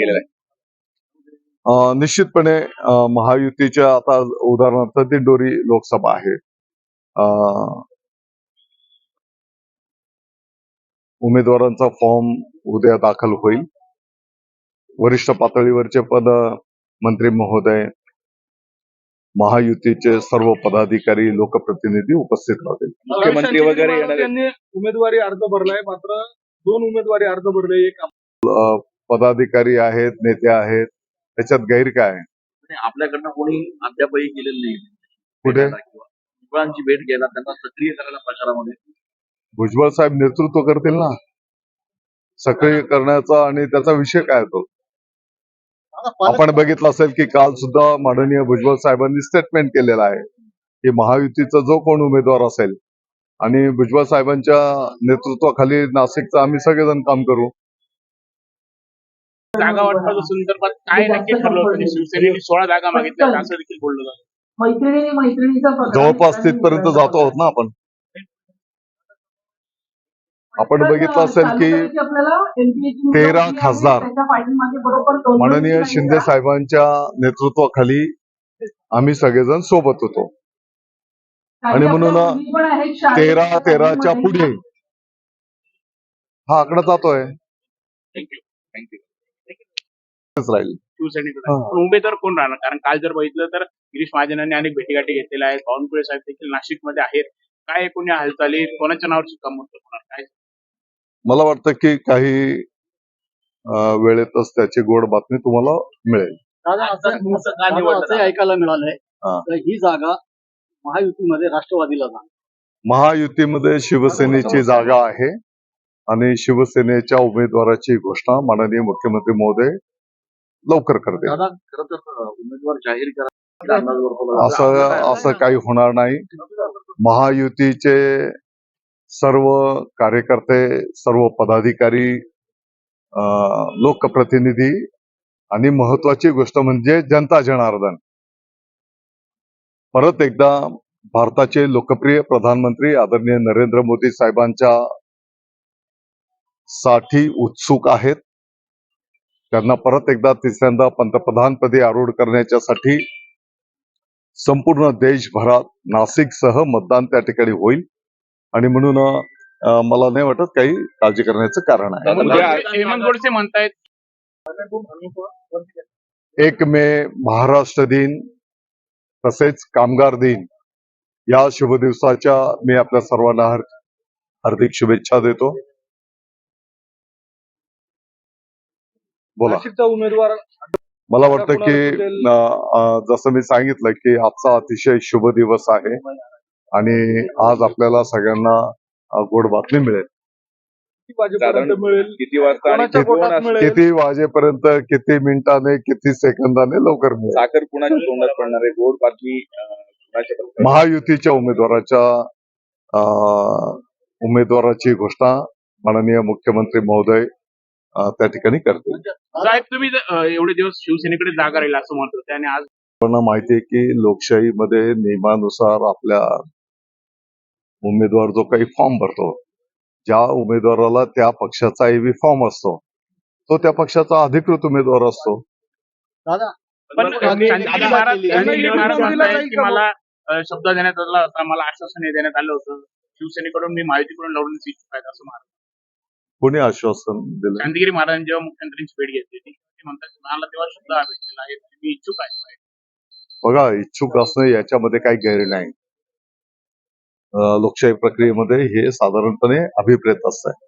गेलेला आहे. निश्चितपणे महायुतीच्या आता उदाहरणार्थ दिंडोरी लोकसभा आहे. उमेदवारांचा फॉर्म उद्या दाखल होईल. वरिष्ठ पातळीवरचे पद मंत्री महोदय महायुतीचे सर्व पदाधिकारी लोकप्रतिनिधी उपस्थित राहतील. मुख्यमंत्री वगैरे उमेदवारी अर्ज भरलाय मात्र दोन उमेदवारी अर्ज भरले एक पदाधिकारी आहेत नेते आहेत त्याच्यात गैर काय? आहे? आपल्याकडनं कोणी अद्यापही केलेलं नाही कुठे? मुलांची भेट घ्यायला त्यांना सक्रिय करायला प्रचारामध्ये. भुजबळ साहेब नेतृत्व करतील ना? सक्रिय करण्याचा आणि त्याचा विषय काय तो? आपण बघितलं असेल की काल सुद्धा माननीय भुजबळ साहेबांनी स्टेटमेंट केलेलं आहे की महायुतीचा जो कोण उमेदवार असेल आणि भुजबळ साहेबांच्या नेतृत्वाखाली नाशिकचं आम्ही सगळेजण काम करू जागा वाटपाच्या संदर्भात काय नक्की ठरलं होतं? शिवसेनेने सोळा जागा मागितल्या असं देखील बोललं जातं. मैत्रिणी मैत्रिणीचा जवळपास तिथपर्यंत जातो आहोत ना आपण. आपण बघितलं असेल की तेरा खासदार माननीय शिंदे. साहेबांच्या नेतृत्वाखाली आम्ही सगळेजण सोबत होतो. आणि म्हणून. तेरा तेराच्या पुढे. हा आकडा जातोय. थँक्यू थँक्यू राहील. शिवसेनेकडे हा. पण उमेदवार कोण राहणार? कारण काल जर बघितलं तर गिरीश महाजनांनी अनेक भेटीगाठी घेतलेल्या आहेत. बावनकुळे साहेब देखील नाशिकमध्ये आहेत. काय एकूण या हालचाली? कोणाच्या नावावर शिक्कामोर्तब होणार काय मला वाटतं की काही अं, वेळेतच त्याची गोड बातमी तुम्हाला मिळेल. दादा असं- असं असं का दादा, निवडलं? असं ऐकायला मिळालंय. हा. तर ही जागा महायुतीमध्ये राष्ट्रवादीला जाणार. महायुतीमध्ये शिवसेनेची जागा आहे. आणि शिवसेनेच्या उमेदवाराची घोषणा माननीय मुख्यमंत्री महोदय लवकर करतील. दादा खरं तर उमेदवार जाहीर करा. असं असं काही होणार नाही. महायुतीचे सर्व कार्यकर्ते सर्व पदाधिकारी लोकप्रतिनिधी आणि महत्वाची गोष्ट म्हणजे जनता जनार्दन. परत एकदा भारताचे लोकप्रिय प्रधानमंत्री आदरणीय नरेंद्र मोदी साहेबांच्या साठी उत्सुक आहेत. त्यांना परत एकदा तिसऱ्यांदा पंतप्रधानपदी आरूढ करण्याच्यासाठी संपूर्ण देशभरात नाशिकसह मतदान त्या ठिकाणी होईल. आणि म्हणून मला नाही वाटत काही काळजी करण्याचं कारण आहे. म्हणतायत. एक मे महाराष्ट्र दिन तसेच कामगार दिन. या शुभ दिवसाच्या मी आपल्या सर्वांना हार- हार्दिक शुभेच्छा देतो. बोला. नाशिकचा उमेदवार मला वाटतं की जसं मी सांगितलं की आजचा अतिशय शुभ दिवस आहे आणि आज आपल्याला सगळ्यांना गोड बातमी मिळेल. किती किती वाजता वाजेपर्यंत किती मिनिटाने किती सेकंदाने लवकर मिळेल? साखर कुणाच्या तोंडात पडणार आहे? गोड बातमी? महायुतीच्या उमेदवाराच्या उमेदवाराची घोषणा माननीय मुख्यमंत्री महोदय त्या ठिकाणी करतील साहेब तुम्ही एवढे दिवस शिवसेनेकडे जागा राहील असं म्हणत होते आणि आज सर्वांना माहिती आहे की लोकशाहीमध्ये नियमानुसार आपल्या उमेदवार जो काही फॉर्म भरतो ज्या उमेदवाराला त्या पक्षाचा एव्ही फॉर्म असतो तो त्या पक्षाचा अधिकृत उमेदवार असतो. दादा पण मला शब्द देण्यात आला होता मला आश्वासन हे देण्यात आलं होतं. शिवसेनेकडून मी महायुतीकडून लढवण्याची इच्छुक आहे असं महाराज कोणी आश्वासन दिलं? चांदगिरी महाराजांनी जेव्हा मुख्यमंत्र्यांची भेट घेतली होती ते म्हणतात मला तेव्हा शब्द हा भेटलेला आहे मी इच्छुक आहे बघा इच्छुक असणं याच्यामध्ये काही गैर नाही. लोकशाही प्रक्रियेमध्ये हे साधारणपणे अभिप्रेत असत.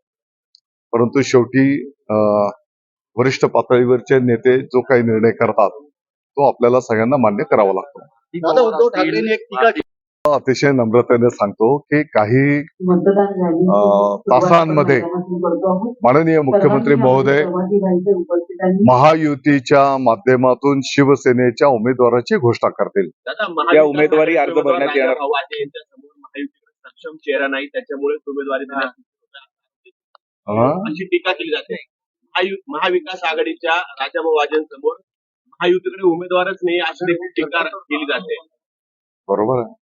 परंतु शेवटी अं, वरिष्ठ पातळीवरचे नेते जो काही निर्णय करतात तो आपल्याला सगळ्यांना मान्य करावा लागतो. उद्धव ठाकरेंनी एक टीका केली. अतिशय नम्रतेने सांगतो की काही मतदान झाली. अं, तासांमध्ये माननीय मुख्यमंत्री महोदय महायुतीच्या माध्यमातून शिवसेनेच्या उमेदवाराची घोषणा करतील. त्या उमेदवारी अर्ज भरण्यात येणार. यांच्यासमोर महायुतीकडे सक्षम चेहरा नाही त्याच्यामुळे उमेदवारी? अशी टीका केली जाते. महाविकास आघाडीच्या राजाभाऊ वाजेंसमोर महायुतीकडे उमेदवारच नाही अशी देखील टीका केली जाते. बरोबर आहे.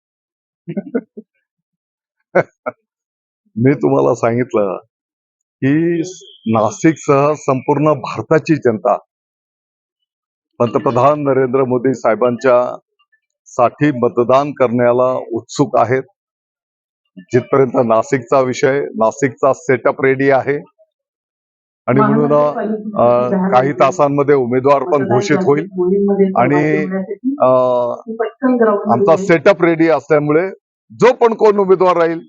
मी तुम्हाला सांगितलं की नाशिकसह संपूर्ण भारताची जनता पंतप्रधान नरेंद्र मोदी साहेबांच्या साठी मतदान करण्याला उत्सुक आहेत. जिथपर्यंत नाशिकचा विषय नाशिकचा सेटअप रेडी आहे आणि म्हणून अं, काही तासांमध्ये उमेदवार पण घोषित होईल. आणि, अं, आमचा सेटअप रेडी असल्यामुळे जो पण कोण उमेदवार राहील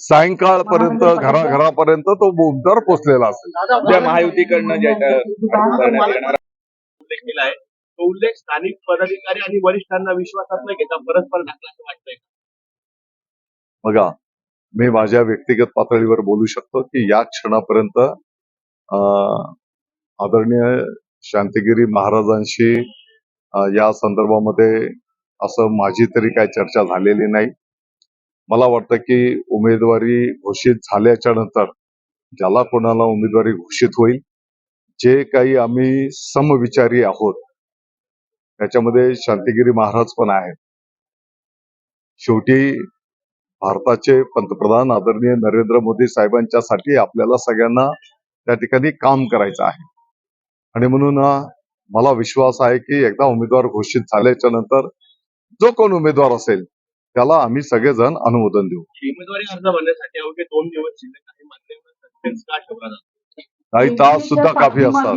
सायंकाळपर्यंत घराघरापर्यंत तो उमेदवार पोहोचलेला असेल. उद्या महायुतीकडनं केला आहे. तो उल्लेख स्थानिक पदाधिकारी आणि वरिष्ठांना विश्वासात न घेता परस्पर टाकला असं वाटतंय बघा मी माझ्या व्यक्तिगत पातळीवर बोलू शकतो की या क्षणापर्यंत अं, आदरणीय शांतिगिरी महाराजांशी या संदर्भामध्ये असं माझी तरी काही चर्चा झालेली नाही. मला वाटतं की उमेदवारी घोषित झाल्याच्यानंतर ज्याला कोणाला उमेदवारी घोषित होईल जे काही आम्ही समविचारी आहोत त्याच्यामध्ये शांतिगिरी महाराज पण आहेत. शेवटी भारताचे पंतप्रधान आदरणीय नरेंद्र मोदी साहेबांच्यासाठी आपल्याला सगळ्यांना त्या ठिकाणी काम करायचं आहे. आणि म्हणून मला विश्वास आहे की एकदा उमेदवार घोषित झाल्याच्यानंतर जो कोण उमेदवार असेल त्याला आम्ही सगळेजण अनुमोदन देऊ. उमेदवारी अर्ज भरण्यासाठी अवघे दोन दिवस काही तास सुद्धा काफी असतात.